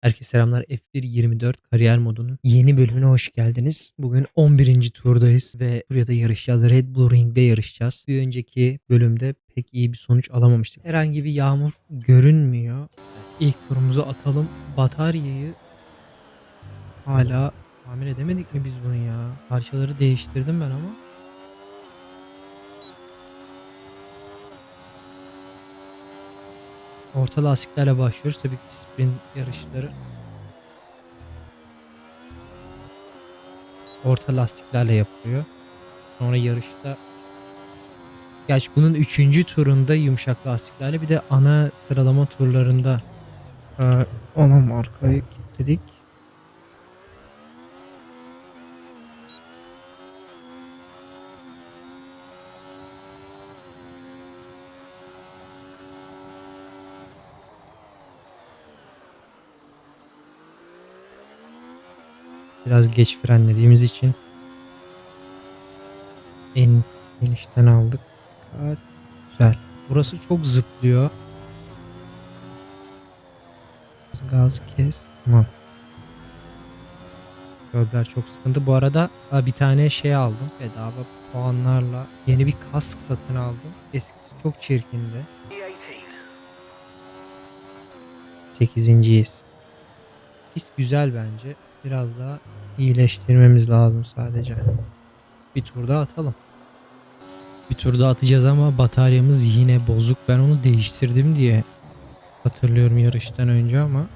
Herkese selamlar. F1 24 kariyer modunun yeni bölümüne hoş geldiniz. Bugün 11. turdayız ve buraya da yarışacağız. Red Bull Ring'de yarışacağız. Bir önceki bölümde pek iyi bir sonuç alamamıştık. Herhangi bir yağmur görünmüyor. İlk turumuzu atalım. Bataryayı hala tamir edemedik mi biz bunu ya? Parçaları değiştirdim ben ama. Orta lastiklerle başlıyoruz. Tabii ki sprint yarışları. Orta lastiklerle yapılıyor. Sonra yarışta Gerçi bunun üçüncü turunda yumuşak lastiklerle bir de ana sıralama turlarında e, ona markayı kilitledik. Biraz geç frenlediğimiz için en genişten aldık. Gayet güzel. Burası çok zıplıyor. Gaz kes. Tamam. Göbler çok sıkıntı. Bu arada bir tane şey aldım. Bedava puanlarla yeni bir kask satın aldım. Eskisi çok çirkindi. 8.yiz. Pist güzel bence. Biraz daha iyileştirmemiz lazım sadece. Bir tur daha atalım. Bir tur daha atacağız ama bataryamız yine bozuk. Ben onu değiştirdim diye hatırlıyorum yarıştan önce ama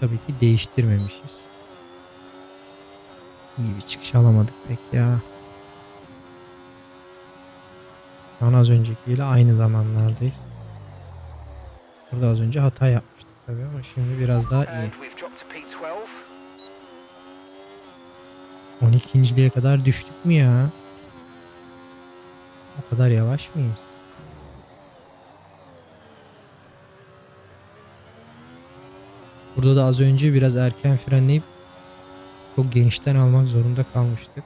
tabii ki değiştirmemişiz. İyi bir çıkış alamadık pek ya. Şu an az öncekiyle aynı zamanlardayız. Burada az önce hata yapmıştık tabii ama şimdi biraz daha iyi. 12.liğe kadar düştük mü ya? O kadar yavaş mıyız? Burada da az önce biraz erken frenleyip çok genişten almak zorunda kalmıştık.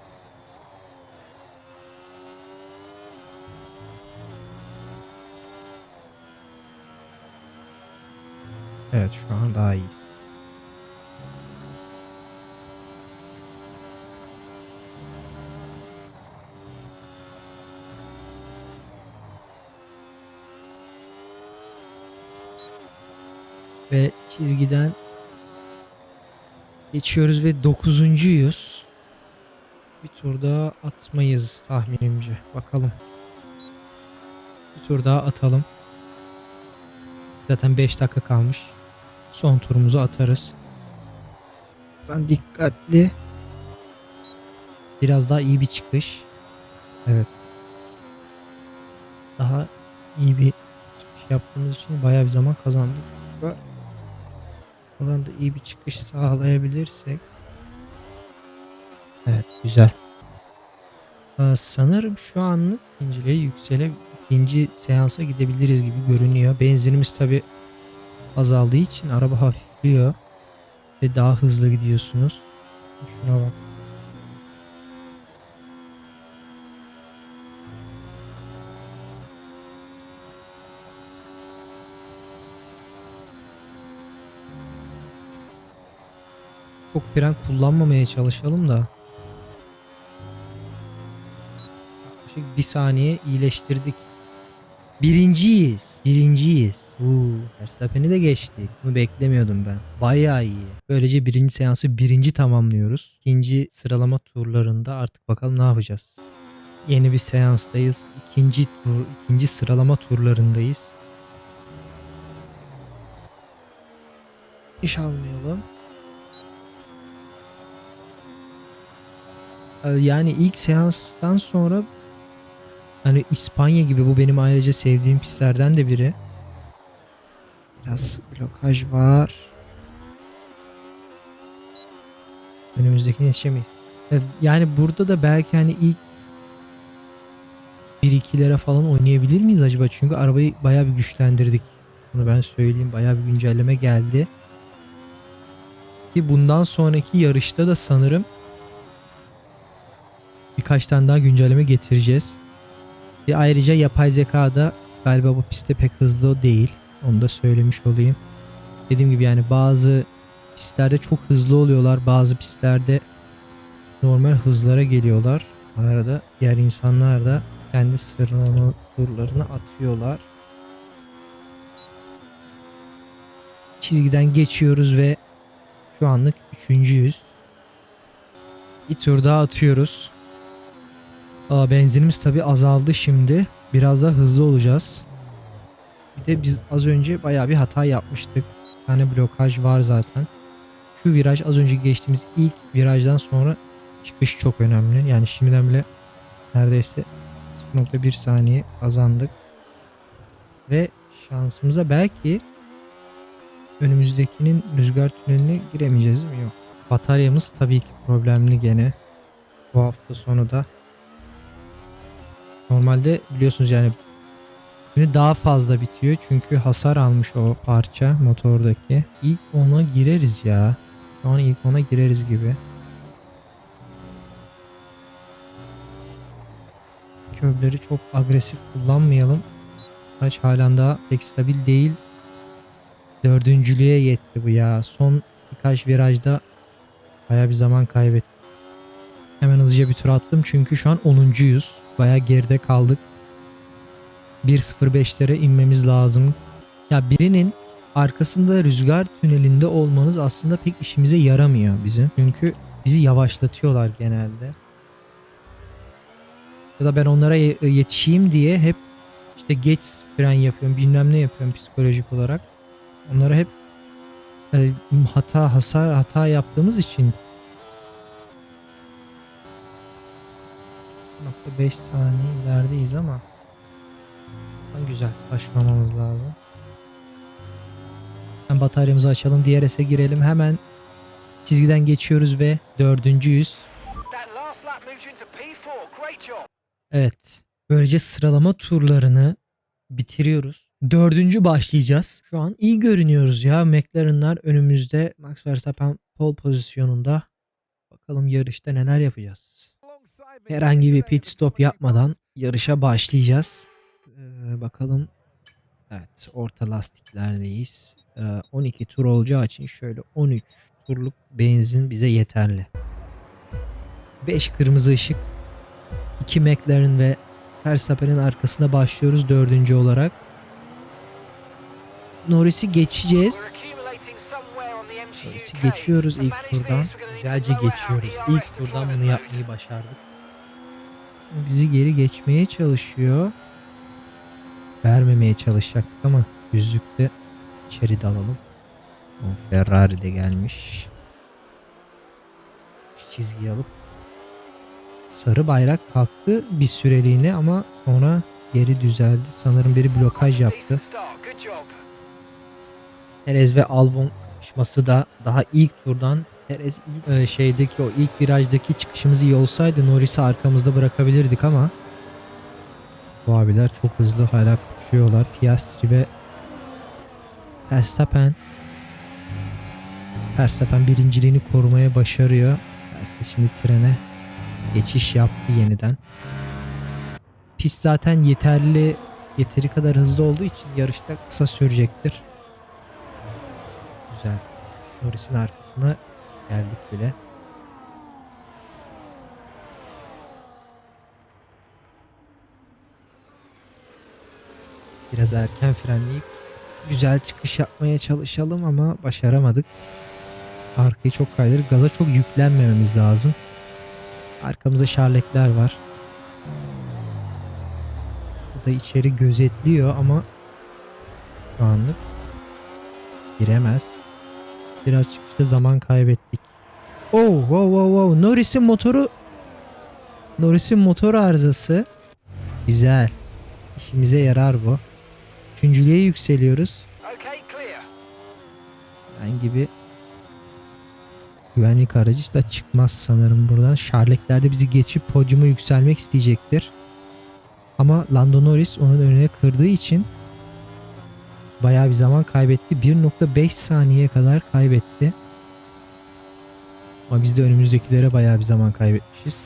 Evet şu an daha iyiyiz. Ve çizgiden geçiyoruz ve dokuzuncuyuz. Bir tur daha atmayız tahminimce. Bakalım. Bir tur daha atalım. Zaten 5 dakika kalmış. Son turumuzu atarız. Buradan dikkatli. Biraz daha iyi bir çıkış. Evet. Daha iyi bir çıkış yaptığımız için bayağı bir zaman kazandık. Oradan da iyi bir çıkış sağlayabilirsek. Evet güzel. Ee, sanırım şu anlık ikinciliğe yüksele ikinci seansa gidebiliriz gibi görünüyor. Benzinimiz tabi azaldığı için araba hafifliyor. Ve daha hızlı gidiyorsunuz. Şuna bak. Çok fren kullanmamaya çalışalım da. Yaklaşık bir saniye iyileştirdik. Birinciyiz. Birinciyiz. Uuu. Verstappen'i de geçtik. Bunu beklemiyordum ben. Bayağı iyi. Böylece birinci seansı birinci tamamlıyoruz. İkinci sıralama turlarında artık bakalım ne yapacağız. Yeni bir seanstayız. İkinci tur, ikinci sıralama turlarındayız. İş almayalım. Yani ilk seanstan sonra hani İspanya gibi bu benim ayrıca sevdiğim pistlerden de biri. Biraz blokaj var. Önümüzdeki yetişemeyiz. Ee, Yani burada da belki hani ilk 1-2'lere falan oynayabilir miyiz acaba? Çünkü arabayı bayağı bir güçlendirdik. Bunu ben söyleyeyim. Bayağı bir güncelleme geldi. Ki bundan sonraki yarışta da sanırım birkaç tane daha güncelleme getireceğiz. Ve ayrıca yapay zeka da galiba bu pistte pek hızlı değil. Onu da söylemiş olayım. Dediğim gibi yani bazı pistlerde çok hızlı oluyorlar. Bazı pistlerde normal hızlara geliyorlar. Arada diğer insanlar da kendi sıralama turlarını atıyorlar. Çizgiden geçiyoruz ve şu anlık üçüncüyüz. Bir tur daha atıyoruz. Aa, benzinimiz tabi azaldı şimdi. Biraz daha hızlı olacağız. Bir de biz az önce bayağı bir hata yapmıştık. Bir tane blokaj var zaten. Şu viraj az önce geçtiğimiz ilk virajdan sonra çıkış çok önemli. Yani şimdiden bile neredeyse 0.1 saniye kazandık. Ve şansımıza belki önümüzdekinin rüzgar tüneline giremeyeceğiz mi? Yok. Bataryamız tabii ki problemli gene. Bu hafta sonu da. Normalde biliyorsunuz yani daha fazla bitiyor çünkü hasar almış o parça motordaki. İlk ona gireriz ya. Şu an ilk ona gireriz gibi. Köbleri çok agresif kullanmayalım. Araç halen daha pek stabil değil. Dördüncülüğe yetti bu ya. Son birkaç virajda baya bir zaman kaybettim. Hemen hızlıca bir tur attım çünkü şu an 10.yüz. Baya geride kaldık. 1.05'lere inmemiz lazım. Ya birinin arkasında rüzgar tünelinde olmanız aslında pek işimize yaramıyor bizim. Çünkü bizi yavaşlatıyorlar genelde. Ya da ben onlara ye- yetişeyim diye hep işte geç fren yapıyorum bilmem ne yapıyorum psikolojik olarak. Onlara hep e, hata hasar hata yaptığımız için 0.5 saniye ilerideyiz ama güzel taşmamamız lazım. Hemen bataryamızı açalım. DRS'e girelim. Hemen çizgiden geçiyoruz ve dördüncüyüz. That last lap moves you into P4. Great job. Evet. Böylece sıralama turlarını bitiriyoruz. Dördüncü başlayacağız. Şu an iyi görünüyoruz ya. McLaren'lar önümüzde. Max Verstappen pole pozisyonunda. Bakalım yarışta neler yapacağız. Herhangi bir pit stop yapmadan yarışa başlayacağız. Ee, bakalım. Evet orta lastiklerdeyiz. Ee, 12 tur olacağı için şöyle 13 turluk benzin bize yeterli. 5 kırmızı ışık. 2 McLaren ve Verstappen'in arkasında başlıyoruz dördüncü olarak. Norris'i geçeceğiz. Norris'i geçiyoruz ilk turdan. Güzelce geçiyoruz. İlk turdan bunu yapmayı başardık. Bizi geri geçmeye çalışıyor. Vermemeye çalışacaktık ama düzlükte içeri dalalım. O Ferrari de gelmiş. Şu çizgiyi alıp sarı bayrak kalktı bir süreliğine ama sonra geri düzeldi. Sanırım biri blokaj yaptı. Perez ve Albon kapışması da daha ilk turdan Perez e, şeydeki o ilk virajdaki çıkışımız iyi olsaydı Norris'i arkamızda bırakabilirdik ama bu abiler çok hızlı hala kapışıyorlar. Piastri ve Verstappen Verstappen birinciliğini korumaya başarıyor. Herkes şimdi trene geçiş yaptı yeniden. Pist zaten yeterli yeteri kadar hızlı olduğu için yarışta kısa sürecektir. Güzel. Norris'in arkasına geldik bile. Biraz erken frenleyip güzel çıkış yapmaya çalışalım ama başaramadık. Arkayı çok kaydırıp gaza çok yüklenmememiz lazım. Arkamızda şarlekler var. Bu da içeri gözetliyor ama şu anlık giremez. Biraz çıkışta zaman kaybettik. Oh, wow, wow, wow. Norris'in motoru Norris'in motor arızası. Güzel. İşimize yarar bu. Üçüncülüğe yükseliyoruz. Ben gibi güvenlik aracı da çıkmaz sanırım buradan. Şarlekler de bizi geçip podyuma yükselmek isteyecektir. Ama Lando Norris onun önüne kırdığı için bayağı bir zaman kaybetti. 1.5 saniye kadar kaybetti. Ama biz de önümüzdekilere bayağı bir zaman kaybetmişiz.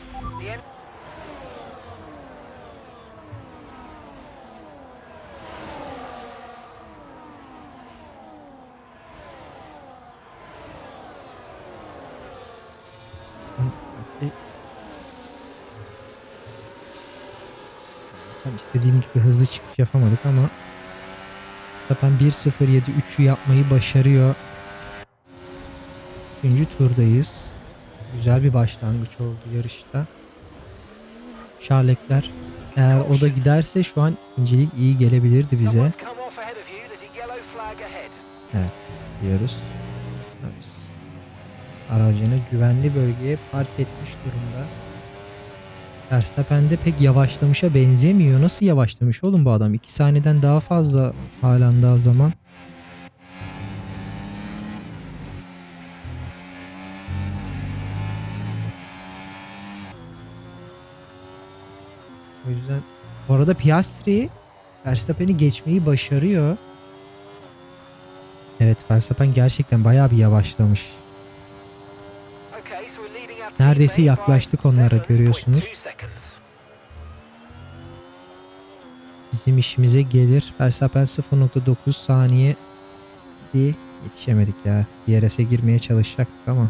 Tam istediğim gibi hızlı çıkış yapamadık ama Verstappen 1.07.3'ü yapmayı başarıyor. Üçüncü turdayız. Güzel bir başlangıç oldu yarışta. Şarlekler eğer o da giderse şu an ikincilik iyi gelebilirdi bize ahead. diyoruz. Aracını güvenli bölgeye park etmiş durumda. Verstappen de pek yavaşlamışa benzemiyor. Nasıl yavaşlamış oğlum bu adam? 2 saniyeden daha fazla halen daha zaman. O yüzden bu arada Piastri Verstappen'i geçmeyi başarıyor. Evet Verstappen gerçekten bayağı bir yavaşlamış. Neredeyse yaklaştık onlara, 7.2 görüyorsunuz. Bizim işimize gelir. Verstappen 0.9 saniye di yetişemedik ya. DRS'e girmeye çalışacaktık ama.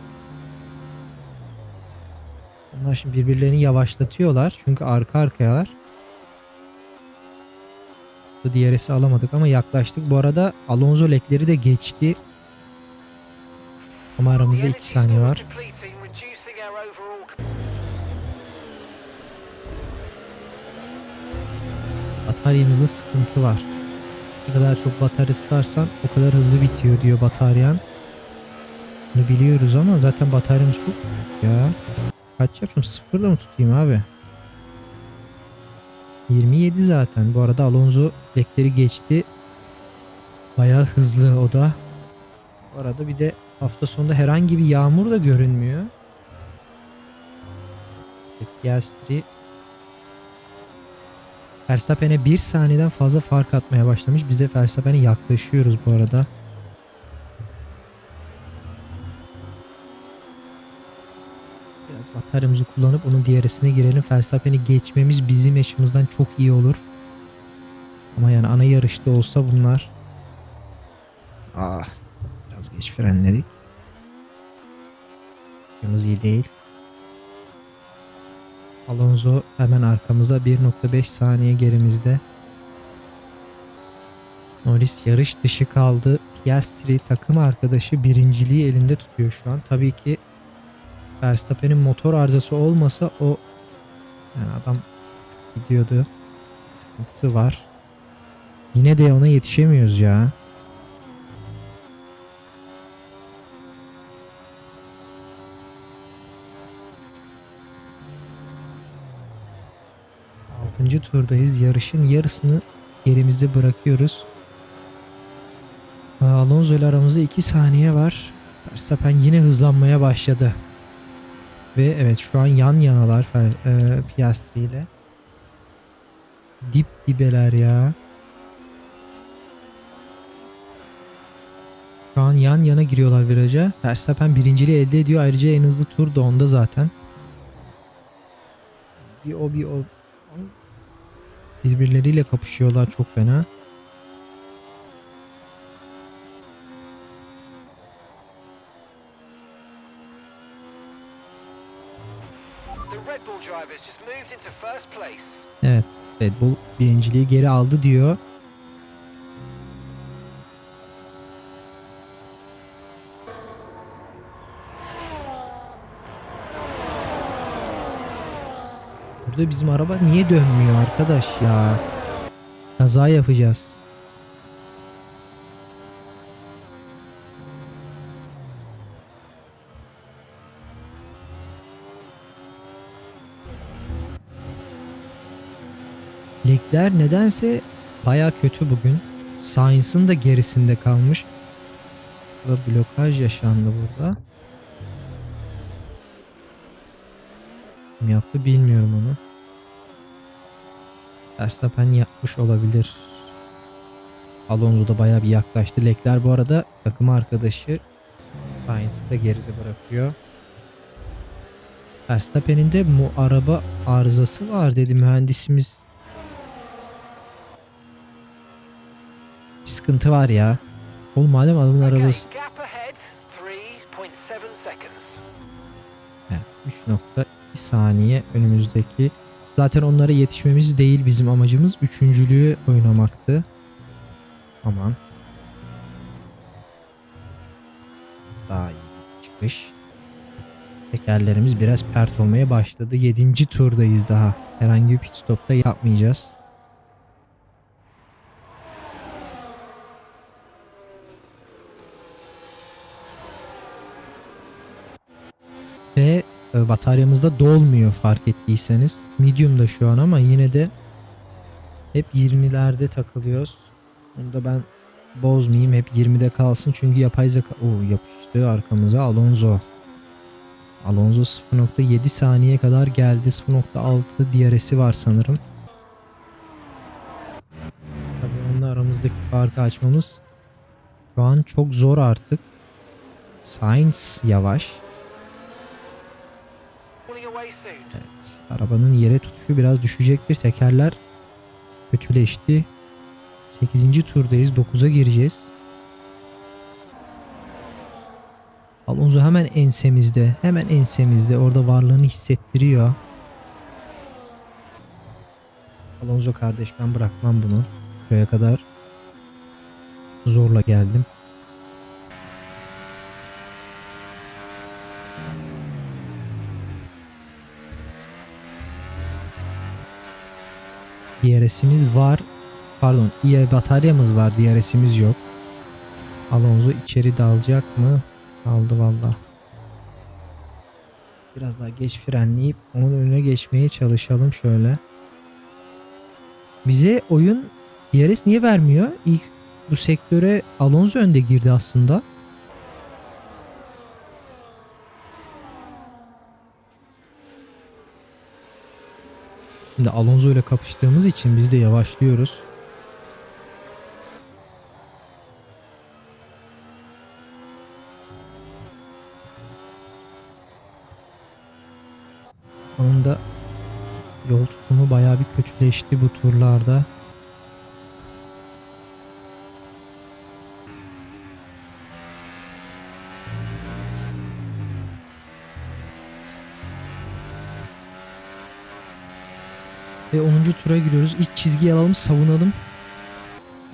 Onlar şimdi birbirlerini yavaşlatıyorlar. Çünkü arka arkayalar. Bu DRS'i alamadık ama yaklaştık. Bu arada Alonso lekleri de geçti. Ama aramızda The 2 energy saniye var. Bataryamızda sıkıntı var. Ne kadar çok batarya tutarsan o kadar hızlı bitiyor diyor bataryan. Bunu biliyoruz ama zaten bataryamız çok ya. Kaç yapayım? Sıfırla mı tutayım abi? 27 zaten. Bu arada Alonso lekleri geçti. Bayağı hızlı o da. Bu arada bir de hafta sonunda herhangi bir yağmur da görünmüyor. Piastri Verstappen'e bir saniyeden fazla fark atmaya başlamış. Biz de Verstappen'e yaklaşıyoruz bu arada. Biraz bataryamızı kullanıp onun diğerisine girelim. Verstappen'i geçmemiz bizim yaşımızdan çok iyi olur. Ama yani ana yarışta olsa bunlar. Ah, biraz geç frenledik. Yalnız iyi değil. Alonso hemen arkamızda 1.5 saniye gerimizde. Norris yarış dışı kaldı. Piastri takım arkadaşı birinciliği elinde tutuyor şu an. Tabii ki Verstappen'in motor arızası olmasa o yani adam gidiyordu. Sıkıntısı var. Yine de ona yetişemiyoruz ya. Altıncı turdayız. Yarışın yarısını gerimizde bırakıyoruz. Alonso ile aramızda 2 saniye var. Verstappen yine hızlanmaya başladı. Ve evet şu an yan yanalar e, Piastri ile. Dip dibeler ya. Şu an yan yana giriyorlar viraja. Verstappen birinciliği elde ediyor. Ayrıca en hızlı tur da onda zaten. Bir o bir o. Birbirleriyle kapışıyorlar çok fena. Evet, Red Bull birinciliği geri aldı diyor. Burada bizim araba niye dönmüyor arkadaş ya? Kaza yapacağız. Ligler nedense baya kötü bugün. Sainz'ın da gerisinde kalmış. Ve blokaj yaşandı burada. Kim yaptı bilmiyorum onu. Verstappen yapmış olabilir. Alonso da baya bir yaklaştı. Lekler bu arada takım arkadaşı Sainz'ı da geride bırakıyor. Verstappen'in de mu araba arızası var dedi mühendisimiz. Bir sıkıntı var ya. Oğlum madem adamın arabası gap ahead, 3.7 seconds. Evet, 2 saniye önümüzdeki. Zaten onlara yetişmemiz değil bizim amacımız. Üçüncülüğü oynamaktı. Aman. Daha iyi çıkış. Tekerlerimiz biraz pert olmaya başladı. 7. turdayız daha. Herhangi bir pit stopta yapmayacağız. Ve e, bataryamızda dolmuyor fark ettiyseniz. Medium'da şu an ama yine de hep 20'lerde takılıyoruz. Onu da ben bozmayayım. Hep 20'de kalsın. Çünkü yapay zeka... Oo, yapıştı arkamıza Alonso. Alonso 0.7 saniye kadar geldi. 0.6 DRS'i var sanırım. Tabii onunla aramızdaki farkı açmamız şu an çok zor artık. Sainz yavaş. Arabanın yere tutuşu biraz düşecektir. Tekerler kötüleşti. 8. turdayız. 9'a gireceğiz. Alonso hemen ensemizde. Hemen ensemizde. Orada varlığını hissettiriyor. Alonso kardeş ben bırakmam bunu. Buraya kadar zorla geldim. DRS'imiz var. Pardon, iyi bataryamız var. DRS'imiz yok. Alonso içeri dalacak mı? Aldı valla. Biraz daha geç frenleyip onun önüne geçmeye çalışalım şöyle. Bize oyun DRS niye vermiyor? İlk bu sektöre Alonso önde girdi aslında. Şimdi Alonso ile kapıştığımız için biz de yavaşlıyoruz. Onun da yol tutumu bayağı bir kötüleşti bu turlarda. 10. tura giriyoruz. İç çizgiyi alalım, savunalım.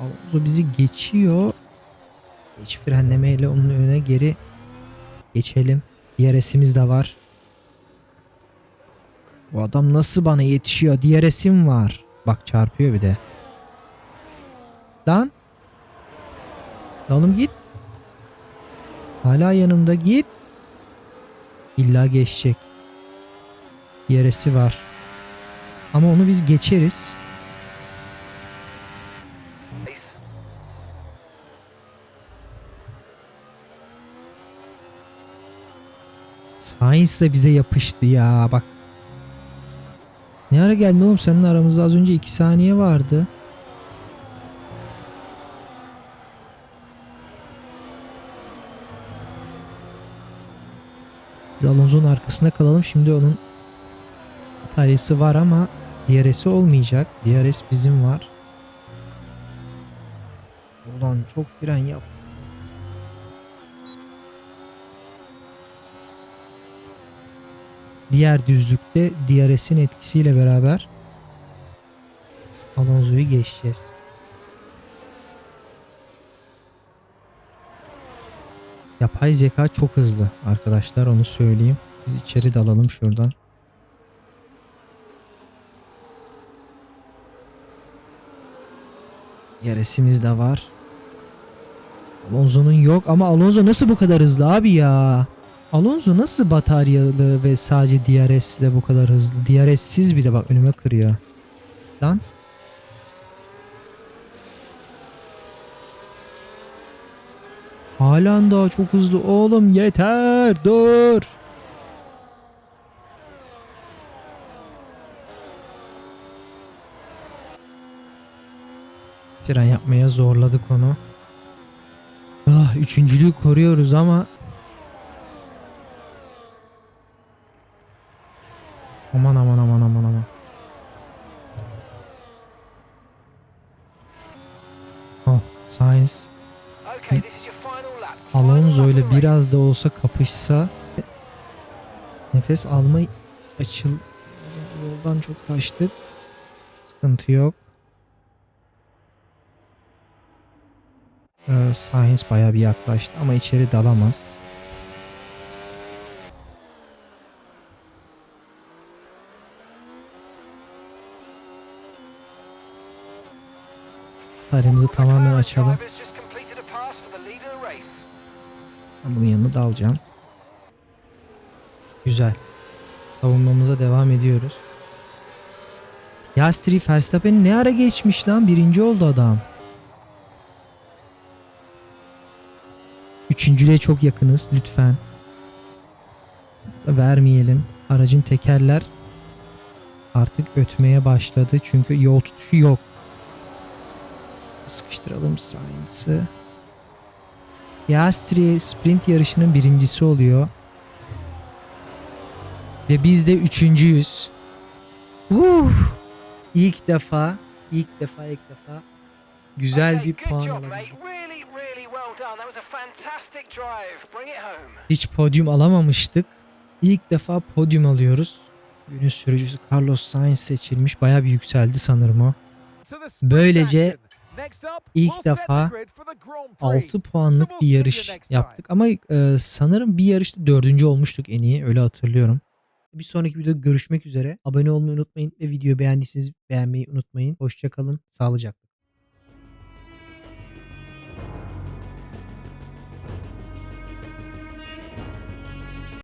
Alonso bizi geçiyor. İç frenlemeyle onun önüne geri geçelim. DRS'imiz de var. Bu adam nasıl bana yetişiyor? DRS'im var. Bak çarpıyor bir de. Lan. Lan Oğlum git. Hala yanımda git. İlla geçecek. DRS'i var. Ama onu biz geçeriz. Sainz de bize yapıştı ya bak. Ne ara geldin oğlum seninle aramızda az önce 2 saniye vardı. Biz Alonso'nun arkasında kalalım. Şimdi onun bataryası var ama DRS'i olmayacak. DRS bizim var. Ulan çok fren yaptı. Diğer düzlükte DRS'in etkisiyle beraber Alonso'yu geçeceğiz. Yapay zeka çok hızlı arkadaşlar onu söyleyeyim. Biz içeri dalalım şuradan. DRS'imiz de var. Alonso'nun yok ama Alonso nasıl bu kadar hızlı abi ya? Alonso nasıl bataryalı ve sadece DRS ile bu kadar hızlı? DRS'siz bir de bak önüme kırıyor. Lan. Halen daha çok hızlı oğlum yeter dur. Fren yapmaya zorladık onu. Ah, üçüncülüğü koruyoruz ama Aman aman aman aman aman. Oh, Sainz Alonso ile biraz da olsa kapışsa nefes alma açıl yoldan çok kaçtık. Sıkıntı yok. Ee, Science bayağı bir yaklaştı ama içeri dalamaz. Tarihimizi tamamen açalım. Ben bunun yanına dalacağım. Güzel. Savunmamıza devam ediyoruz. Piastri Verstappen ne ara geçmiş lan? Birinci oldu adam. Üçüncülüğe çok yakınız lütfen. Vermeyelim. Aracın tekerler artık ötmeye başladı. Çünkü yol tutuşu yok. Sıkıştıralım Sainz'ı. Piastri sprint yarışının birincisi oluyor. Ve biz de üçüncüyüz. Uh! İlk defa, ilk defa, ilk defa güzel bir puan job, Hiç podyum alamamıştık. İlk defa podyum alıyoruz. Günün sürücüsü Carlos Sainz seçilmiş. Bayağı bir yükseldi sanırım o. Böylece ilk defa 6 puanlık bir yarış yaptık. Ama e, sanırım bir yarışta dördüncü olmuştuk en iyi. Öyle hatırlıyorum. Bir sonraki videoda görüşmek üzere. Abone olmayı unutmayın ve videoyu beğendiyseniz beğenmeyi unutmayın. Hoşçakalın. Sağlıcakla.